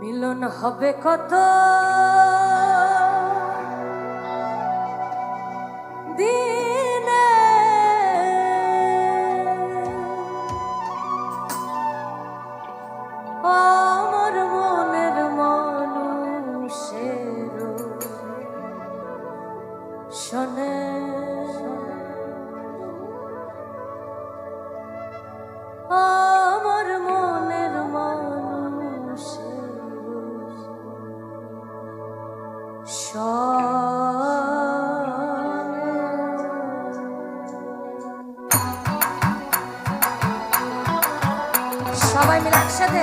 মিলন হবে কত? সবাই মিলে একসাথে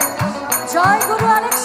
জয় গুরু আরেকসাই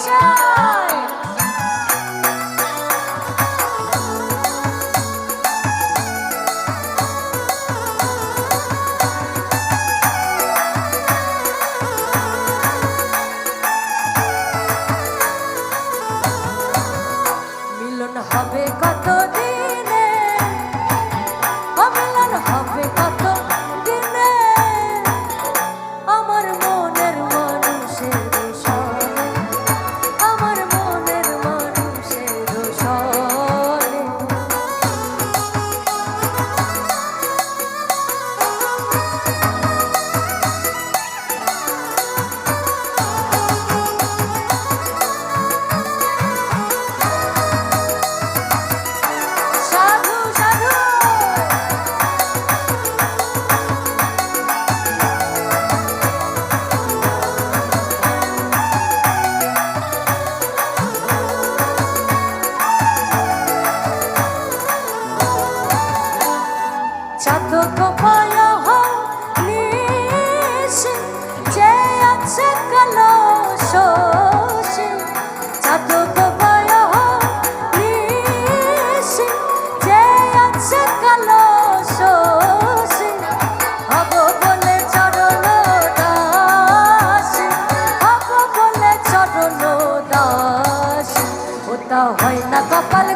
চাতক পায় নিশি, যে আছে কালো শোষে? চাতক পায় নিশি, যে আছে কালো শোষে? হব বলে চরণ দাস, হব বলে চরণ দাস। ওটা হয় না কপাল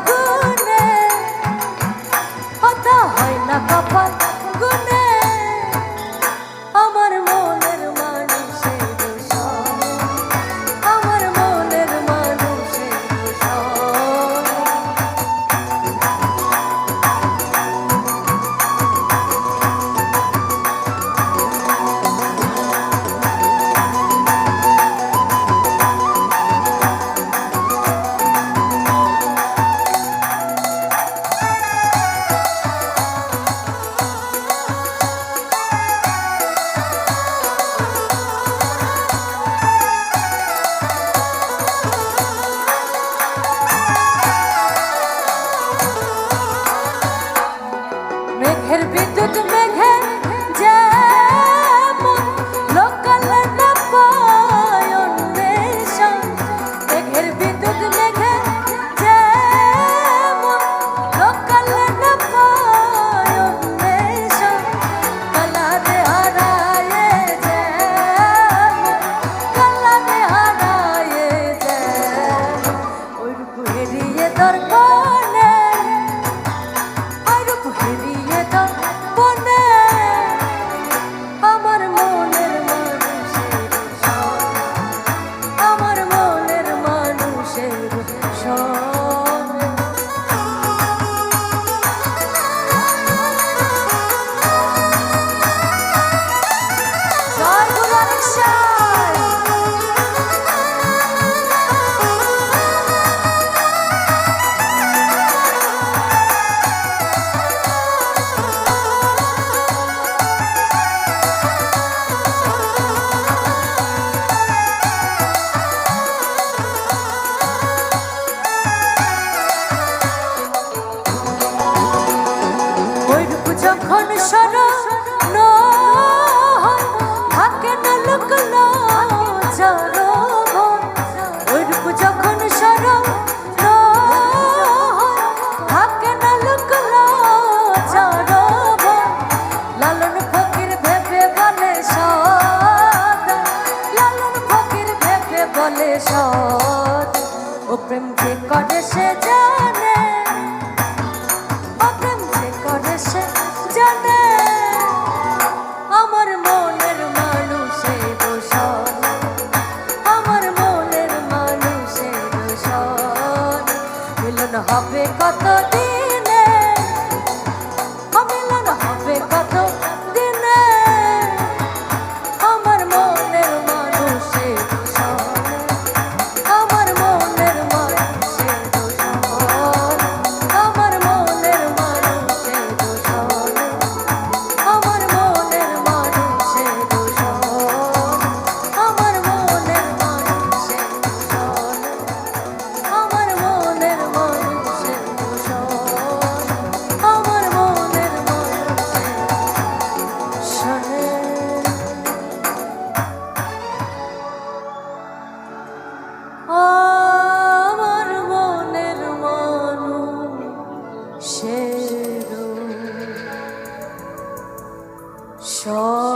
যখন হয়, থাকে না চরণ। ওইরূপ যখন হয়, থাকে না চরণ। লালন ফকির ভেবে বলে লালন ফকির ভেবে বলে ও প্রেম যে করে সে জানে Sure.